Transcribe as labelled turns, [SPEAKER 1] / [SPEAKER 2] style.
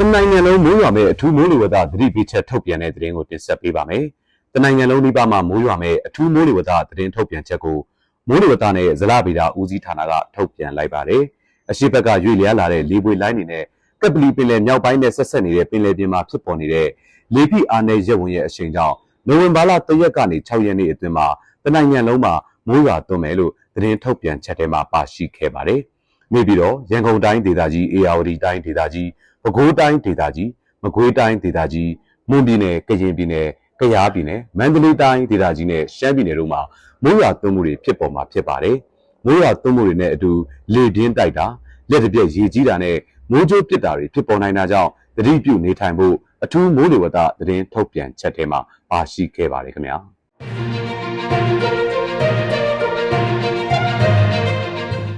[SPEAKER 1] တနိုင်ငံလုံးမိုးရွာမဲ့အထူးမိုးလေဝသသတိပေးချက်ထုတ်ပြန်တဲ့သတင်းကိုတင်ဆက်ပေးပါမယ်။တနိုင်ငံလုံးဒီပါမှာမိုးရွာမဲ့အထူးမိုးလေဝသသတင်းထုတ်ပြန်ချက်ကိုမိုးလေဝသနဲ့ဇလဗေဒဦးစီးဌာနကထုတ်ပြန်လိုက်ပါတယ်။အရှိဘက်ကရွေ့လျားလာတဲ့လေပွေလိုင်းတွေနဲ့ကပ်ပလီပင်လယ်မြောက်ပိုင်းနဲ့ဆက်ဆက်နေတဲ့ပင်လယ်ပြင်မှာဖြစ်ပေါ်နေတဲ့လေဖိအားနည်းရက်ဝင်ရဲ့အရှိန်ကြောင့်နိုဝင်ဘာလ3ရက်ကနေ6ရက်နေ့အတွင်းမှာတနိုင်ငံလုံးမှာမိုးရွာသွန်းမယ်လို့သတင်းထုတ်ပြန်ချက်ထဲမှာပါရှိခဲ့ပါတယ်။နေပြီးတော့ရန်ကုန်တိုင်းဒေသကြီးအေရဝတီတိုင်းဒေသကြီး ပဲခူးတိုင်းဒေသကြီးမကွေးတိုင်းဒေသကြီးမွန်ပြည်နယ်ကရင်ပြည်နယ်ကယားပြည်နယ်မန္တလေးတိုင်းဒေသကြီးနဲ့ရှမ်းပြည်နယ်တို့မှာမိုးရွာသွန်းမှုတွေဖြစ်ပေါ်မှာဖြစ်ပါတယ်။မိုးရွာသွန်းမှုတွေနဲ့အတူလေပြင်းတိုက်တာလက်တစ်ပြက်ရေကြီးတာနဲ့မိုးကြိုးပစ်တာတွေဖြစ်ပေါ်နိုင်တာကြောင့်သတိပြုနေထိုင်ဖို့အထူးမိုးလေဝသသတင်းထုတ်ပြန်ချက်ထဲမှာပါရှိခဲ့ပါတယ်ခင်ဗျာ။